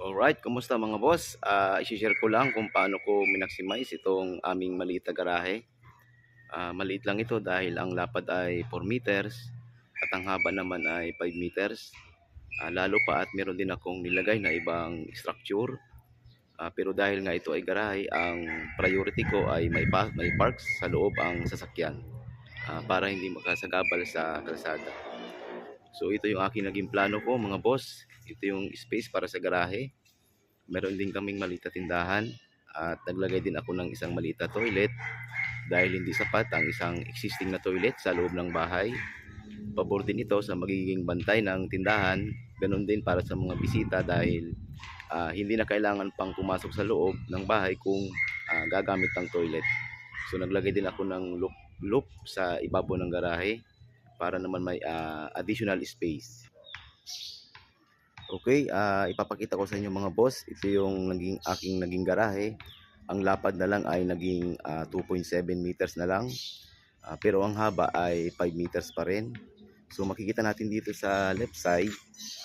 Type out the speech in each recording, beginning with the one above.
Alright, kumusta mga boss? Ah, i-share ko lang kung paano ko minaximize itong aming maliit na garahe. Ah, maliit lang ito dahil ang lapad ay 4 meters at ang haba naman ay 5 meters. Ah, lalo pa at meron din akong nilagay na ibang structure. Ah, pero dahil nga ito ay garahe, ang priority ko ay may, pa- may parks sa loob ang sasakyan ah, para hindi makasagabal sa kalsada. So ito yung aking naging plano ko mga boss. Ito yung space para sa garahe. Meron din kaming malita tindahan at naglagay din ako ng isang malita toilet dahil hindi sapat ang isang existing na toilet sa loob ng bahay. Pabor din ito sa magiging bantay ng tindahan. Ganon din para sa mga bisita dahil ah, hindi na kailangan pang pumasok sa loob ng bahay kung ah, gagamit ng toilet. So naglagay din ako ng loop, loop sa ibabaw ng garahe para naman may ah, additional space. Okay, ah, ipapakita ko sa inyo mga boss. Ito yung naging aking naging garahe. Ang lapad na lang ay naging ah, 2.7 meters na lang. Ah, pero ang haba ay 5 meters pa rin. So makikita natin dito sa left side,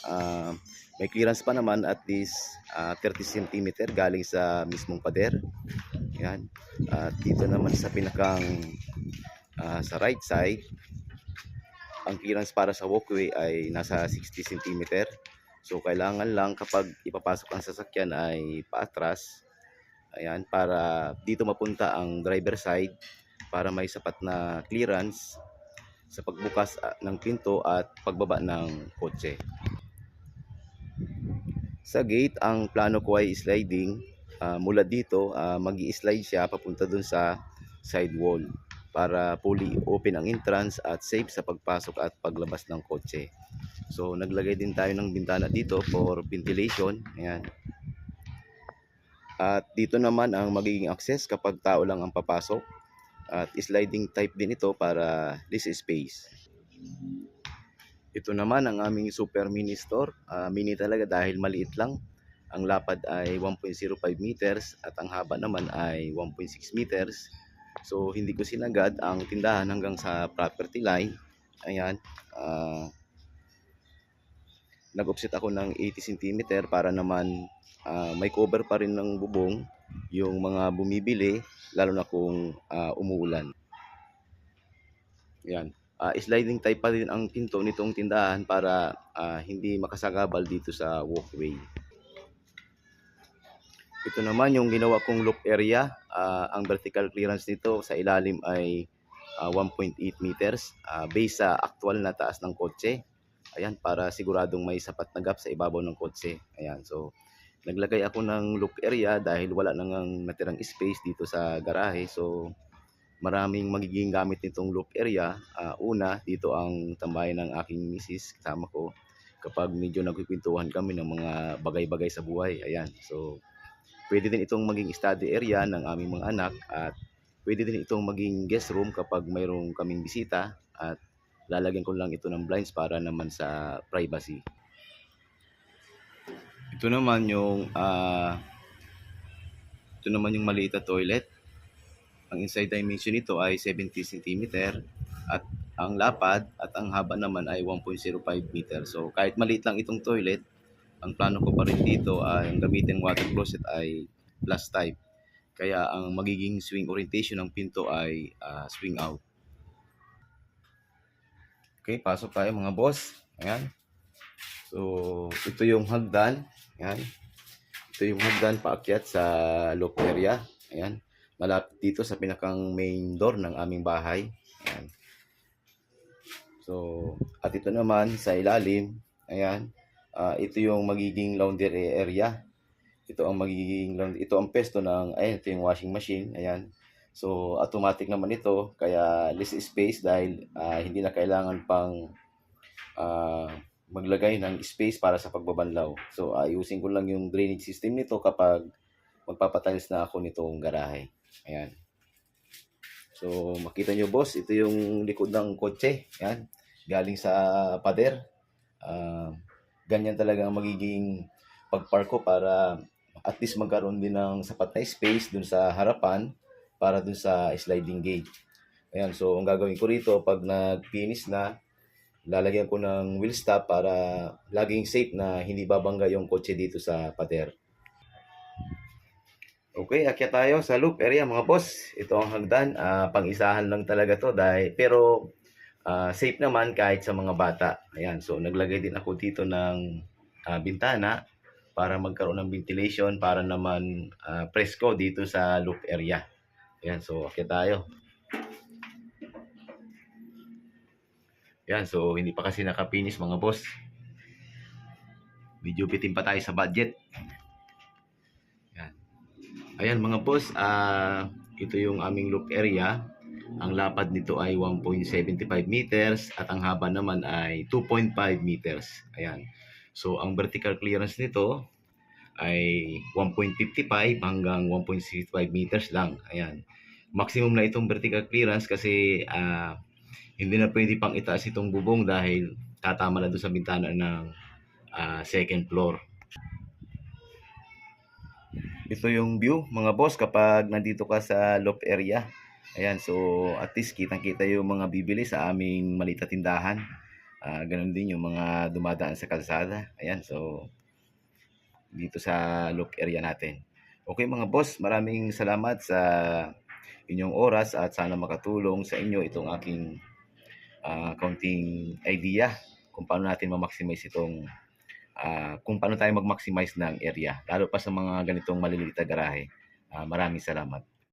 ah, may clearance pa naman at least ah, 30 cm galing sa mismong pader. Yan. At dito naman sa pinakang ah, sa right side, ang clearance para sa walkway ay nasa 60 cm. So kailangan lang kapag ipapasok ang sasakyan ay paatras. Ayan, para dito mapunta ang driver side para may sapat na clearance sa pagbukas ah, ng pinto at pagbaba ng kotse. Sa gate, ang plano ko ay sliding. Ah, mula dito, mag slide siya papunta dun sa side wall para fully open ang entrance at safe sa pagpasok at paglabas ng kotse. So naglagay din tayo ng bintana dito for ventilation. Ayan. At dito naman ang magiging access kapag tao lang ang papasok. At sliding type din ito para this space. Ito naman ang aming super mini store. Ah, mini talaga dahil maliit lang. Ang lapad ay 1.05 meters at ang haba naman ay 1.6 meters. So hindi ko sinagad ang tindahan hanggang sa property line. Ayan. ah nag-offset ako ng 80 cm para naman ah, may cover pa rin ng bubong yung mga bumibili lalo na kung ah, umuulan. Yan. Ah, sliding type pa din ang pinto nitong tindahan para ah, hindi makasagabal dito sa walkway. Ito naman yung ginawa kong loop area. Ah, ang vertical clearance nito sa ilalim ay ah, 1.8 meters ah, based sa actual na taas ng kotse. Ayan, para siguradong may sapat na gap sa ibabaw ng kotse. Ayan, so naglagay ako ng loop area dahil wala nang natirang space dito sa garahe. So maraming magiging gamit nitong loop area. Ah, una, dito ang tambayan ng aking misis kasama ko kapag medyo nagkikwentuhan kami ng mga bagay-bagay sa buhay. Ayan, so pwede din itong maging study area ng aming mga anak at pwede din itong maging guest room kapag mayroong kaming bisita at lalagyan ko lang ito ng blinds para naman sa privacy. Ito naman yung ah ito naman yung maliit na toilet. Ang inside dimension nito ay 70 cm at ang lapad at ang haba naman ay 1.05 meter. So kahit maliit lang itong toilet, ang plano ko pa rin dito ay ang gamitin water closet ay plus type. Kaya ang magiging swing orientation ng pinto ay ah, swing out. Okay, pasok tayo mga boss. Ayan. So, ito yung hagdan. Ayan. Ito yung hagdan paakyat sa loop area. Ayan. Malapit dito sa pinakang main door ng aming bahay. Ayan. So, at ito naman sa ilalim. Ayan. Ah, ito yung magiging laundry area. Ito ang magiging laundry. Ito ang pesto ng, ayan, ito yung washing machine. Ayan. So, automatic naman ito, kaya less space dahil ah, hindi na kailangan pang ah, maglagay ng space para sa pagbabanlaw. So, ayusin ko lang yung drainage system nito kapag magpapatiles na ako nitong garahe. Ayan. So, makita nyo boss, ito yung likod ng kotse. Ayan. Galing sa pader. Ah, ganyan talaga ang magiging pagpark ko para at least magkaroon din ng sapat na space dun sa harapan para dun sa sliding gate. Ayan, so ang gagawin ko rito pag nag-finish na, lalagyan ko ng wheel stop para laging safe na hindi babangga yung kotse dito sa pader. Okay, akyat tayo sa loop area mga boss. Ito ang hagdan, ah, pang-isahan lang talaga to dahil pero ah, safe naman kahit sa mga bata. Ayan, so naglagay din ako dito ng ah, bintana para magkaroon ng ventilation para naman ah, presko dito sa loop area. Ayan, so akyat tayo. Ayan, so hindi pa kasi nakapinis mga boss. Medyo bitin pa tayo sa budget. Ayan mga boss, ah ito yung aming loop area. Ang lapad nito ay 1.75 meters at ang haba naman ay 2.5 meters. Ayan. So ang vertical clearance nito ay 1.55 hanggang 1.65 meters lang. Ayan. Maximum na itong vertical clearance kasi ah, hindi na pwede pang itaas itong bubong dahil tatama na doon sa bintana ng ah, second floor. Ito yung view mga boss kapag nandito ka sa loop area. Ayan, so at least kitang-kita yung mga bibili sa aming malita tindahan. Ah, ganun din yung mga dumadaan sa kalsada. Ayan, so dito sa loop area natin. Okay mga boss, maraming salamat sa inyong oras at sana makatulong sa inyo itong aking ah, kaunting idea kung paano natin ma-maximize itong ah, kung paano tayo mag-maximize ng area, lalo pa sa mga ganitong maliliit na garahe. Ah, maraming salamat.